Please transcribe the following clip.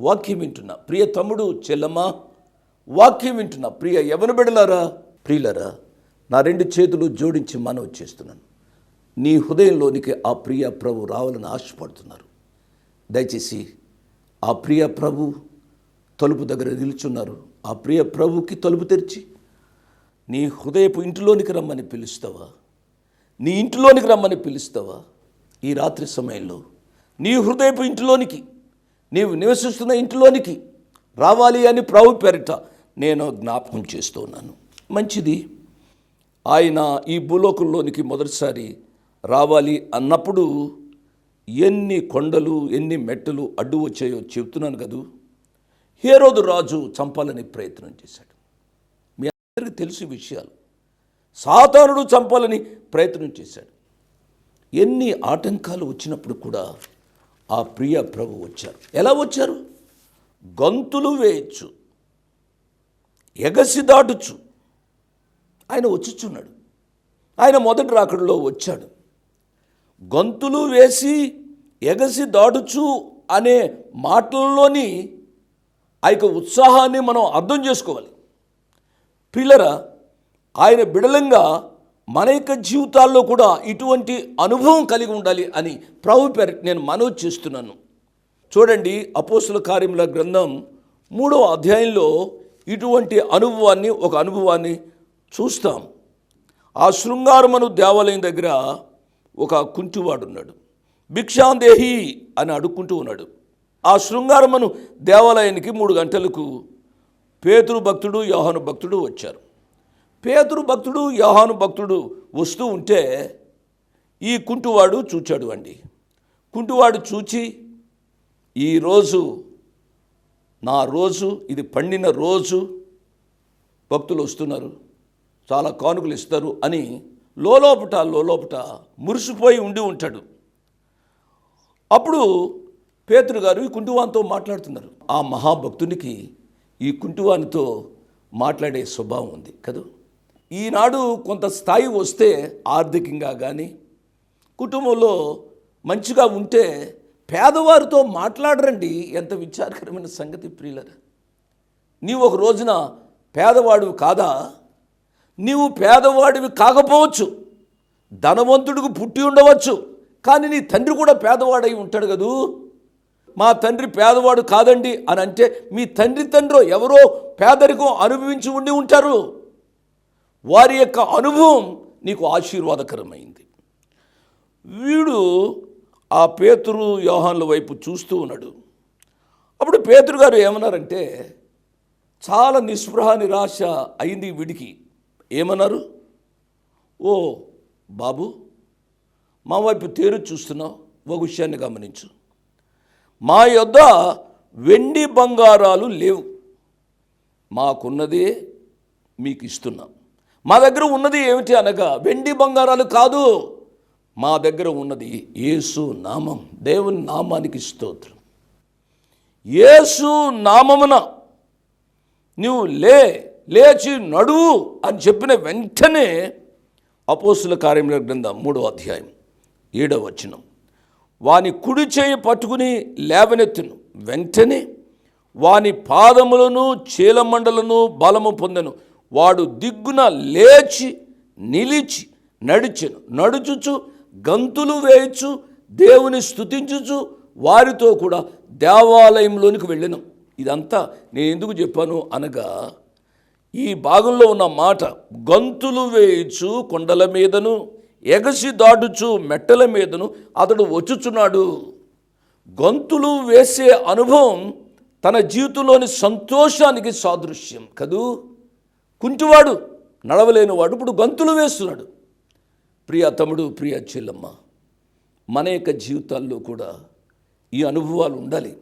వాక్యం వింటున్నా. ప్రియ తమ్ముడు చెల్లమ్మ వాక్యం వింటున్నా. ప్రియ ఎవరు బిడలారా? ప్రియులరా నా రెండు చేతులు జోడించి మనవి చేస్తున్నాను. నీ హృదయంలోనికి ఆ ప్రియ ప్రభు రావాలని ఆశపడుతున్నారు. దయచేసి ఆ ప్రియ ప్రభు తలుపు దగ్గర నిలుచున్నారు. ఆ ప్రియ ప్రభుకి తలుపు తెరిచి నీ హృదయపు ఇంటిలోనికి రమ్మని పిలుస్తావా? నీ ఇంటిలోనికి రమ్మని పిలుస్తావా? ఈ రాత్రి సమయంలో నీ హృదయపు ఇంటిలోనికి నీవు నివసిస్తున్న ఇంటిలోనికి రావాలి అని ప్రభు పేరిట నేను జ్ఞాపకం చేస్తున్నాను మంచిది. ఆయన ఈ భూలోకంలోనికి మొదటిసారి రావాలి అన్నప్పుడు ఎన్ని కొండలు ఎన్ని మెట్టలు అడ్డు వచ్చాయో చెప్తున్నాను కదూ. హేరోదు రాజు చంపాలని ప్రయత్నం చేశాడు. మీ అందరికీ తెలుసు విషయాలు. సాతానుడు చంపాలని ప్రయత్నం చేశాడు. ఎన్ని ఆటంకాలు వచ్చినప్పుడు కూడా ఆ ప్రియ ప్రభు వచ్చారు. ఎలా వచ్చారు? గంతులు వేయచ్చు. ఎగసి దాటుచు ఆయన వచ్చుచున్నాడు. ఆయన మొదటి రాకడలో వచ్చాడు. గొంతులు వేసి ఎగసి దాడుచు అనే మాటల్లోని ఆ యొక్క ఉత్సాహాన్ని మనం అర్థం చేసుకోవాలి. పిల్లరా ఆయన బిడలంగా మన యొక్క జీవితాల్లో కూడా ఇటువంటి అనుభవం కలిగి ఉండాలి అని ప్రభు పేరు నేను మనవి చేస్తున్నాను. చూడండి అపోసుల కార్యముల గ్రంథం మూడవ అధ్యాయంలో ఇటువంటి అనుభవాన్ని ఒక అనుభవాన్ని చూస్తాం. ఆ శృంగారమను దేవాలయం దగ్గర ఒక కుంటివాడు ఉన్నాడు భిక్షాందేహి అని అడుక్కుంటూ ఉన్నాడు. ఆ శృంగారమను దేవాలయానికి మూడు గంటలకు పేతురు భక్తుడు యోహను భక్తుడు వచ్చారు. పేదరు భక్తుడు యోహాను భక్తుడు వస్తూ ఉంటే ఈ కుంటువాడు చూచాడు అండి. కుంటువాడు చూచి ఈరోజు నా రోజు ఇది పండిన రోజు భక్తులు వస్తున్నారు చాలా కానుకలు ఇస్తారు అని లోలోపట లోలోపట మురిసిపోయి ఉండి ఉంటాడు. అప్పుడు పేతురు గారు ఈ కుంటువానితో మాట్లాడుతున్నారు. ఆ మహాభక్తునికి ఈ కుంటువానితో మాట్లాడే స్వభావం ఉంది కదా. ఈనాడు కొంత స్థాయి వస్తే ఆర్థికంగా కానీ కుటుంబంలో మంచిగా ఉంటే పేదవారితో మాట్లాడరండి ఎంత విచారకరమైన సంగతి ప్రియులరా. నీవు ఒక రోజున పేదవాడివి కాదా? నీవు పేదవాడివి కాకపోవచ్చు. ధనవంతుడికి పుట్టి ఉండవచ్చు. కానీ నీ తండ్రి కూడా పేదవాడై ఉంటాడు కదూ? మా తండ్రి పేదవాడు కాదండి అని అంటే మీ తండ్రి తండ్రి ఎవరో పేదరికం అనుభవించి ఉండి ఉంటారు. వారి యొక్క అనుభవం నీకు ఆశీర్వాదకరమైంది. వీడు ఆ పేతురు యోహాన్ల వైపు చూస్తూ ఉన్నాడు. అప్పుడు పేతురు గారు ఏమన్నారంటే చాలా నిస్పృహ నిరాశ అయింది వీడికి. ఏమన్నారు? ఓ బాబు మా వైపు తేరు చూస్తున్నావు ఒక విషయాన్ని గమనించు. మా యొద్ద వెండి బంగారాలు లేవు. మాకున్నదే మీకు ఇస్తున్నాం మా దగ్గర ఉన్నది ఏమిటి అనగా వెండి బంగారాలు కాదు. మా దగ్గర ఉన్నది యేసు నామం దేవుని నామానికి స్తోత్రం. యేసు నామమున నువ్వు లే లేచి నడువు అని చెప్పిన వెంటనే అపోసుల కార్యముల గ్రంథం మూడో అధ్యాయం ఏడవ వచనం. వాని కుడి చేయి పట్టుకుని లేవనెత్తును. వెంటనే వాని పాదములను చీలమండలను బలము పొందెను. వాడు దిగ్గున లేచి నిలిచి నడిచెను. నడుచుచు గంతులు వేయచ్చు దేవుని స్థుతించుచు వారితో కూడా దేవాలయంలోనికి వెళ్ళను. ఇదంతా నేను ఎందుకు చెప్పాను అనగా ఈ భాగంలో ఉన్న మాట గంతులు వేయచ్చు కొండల మీదను ఎగసి దాటుచు మెట్టల మీదను అతడు వచ్చుచున్నాడు. గొంతులు వేసే అనుభవం తన జీవితంలోని సంతోషానికి సాదృశ్యం కదూ? కుంటివాడు నడవలేనివాడు ఇప్పుడు గంతులు వేస్తున్నాడు. ప్రియ తమ్ముడు ప్రియ చెల్లమ్మ మన యొక్క జీవితాల్లో కూడా ఈ అనుభవాలు ఉండాలి.